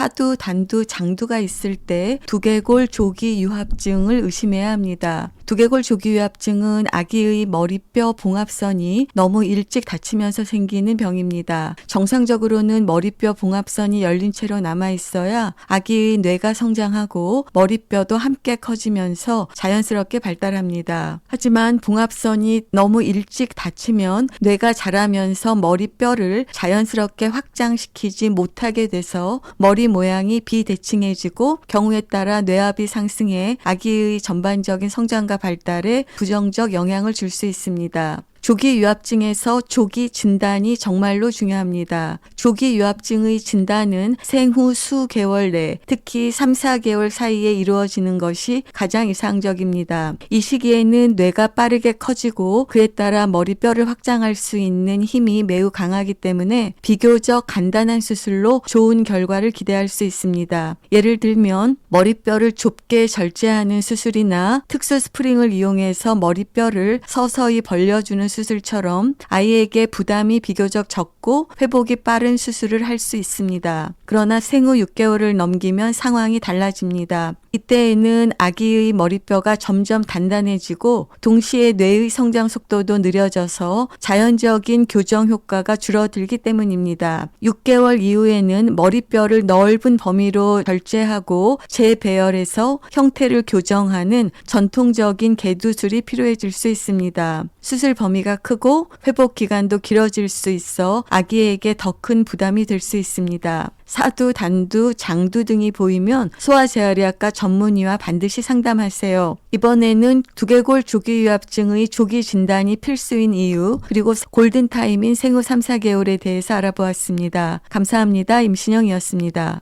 他 사두, 단두, 장두가 있을 때 두개골 조기 유합증을 의심해야 합니다. 두개골 조기 유합증은 아기의 머리뼈 봉합선이 너무 일찍 다치면서 생기는 병입니다. 정상적으로는 머리뼈 봉합선이 열린 채로 남아 있어야 아기의 뇌가 성장하고 머리뼈도 함께 커지면서 자연스럽게 발달합니다. 하지만 봉합선이 너무 일찍 다치면 뇌가 자라면서 머리뼈를 자연스럽게 확장시키지 못하게 돼서 머리 모양 이 비대칭해지고 경우에 따라 뇌압이 상승해 아기의 전반적인 성장과 발달에 부정적 영향을 줄 수 있습니다. 조기 유합증에서 조기 진단이 정말로 중요합니다. 조기 유합증의 진단은 생후 수 개월 내, 특히 3, 4개월 사이에 이루어지는 것이 가장 이상적입니다. 이 시기에는 뇌가 빠르게 커지고 그에 따라 머리뼈를 확장할 수 있는 힘이 매우 강하기 때문에 비교적 간단한 수술로 좋은 결과를 기대할 수 있습니다. 예를 들면 머리뼈를 좁게 절제하는 수술이나 특수 스프링을 이용해서 머리뼈를 서서히 벌려주는 수술처럼 아이에게 부담이 비교적 적고 회복이 빠른 수술을 할 수 있습니다. 그러나 생후 6개월을 넘기면 상황이 달라집니다. 이때에는 아기의 머리뼈가 점점 단단해지고 동시에 뇌의 성장 속도도 느려져서 자연적인 교정 효과가 줄어들기 때문입니다. 6개월 이후에는 머리뼈를 넓은 범위로 절제하고 재배열해서 형태를 교정하는 전통적인 개두술이 필요해질 수 있습니다. 수술 범위가 크고 회복 기간도 길어질 수 있어 아기에게 더 큰 부담이 될 수 있습니다. 사두, 단두, 장두 등이 보이면 소아재활의학과 전문의와 반드시 상담하세요. 이번에는 두개골 조기 유합증의 조기 진단이 필수인 이유, 그리고 골든타임인 생후 3, 4개월에 대해서 알아보았습니다. 감사합니다. 임신영이었습니다.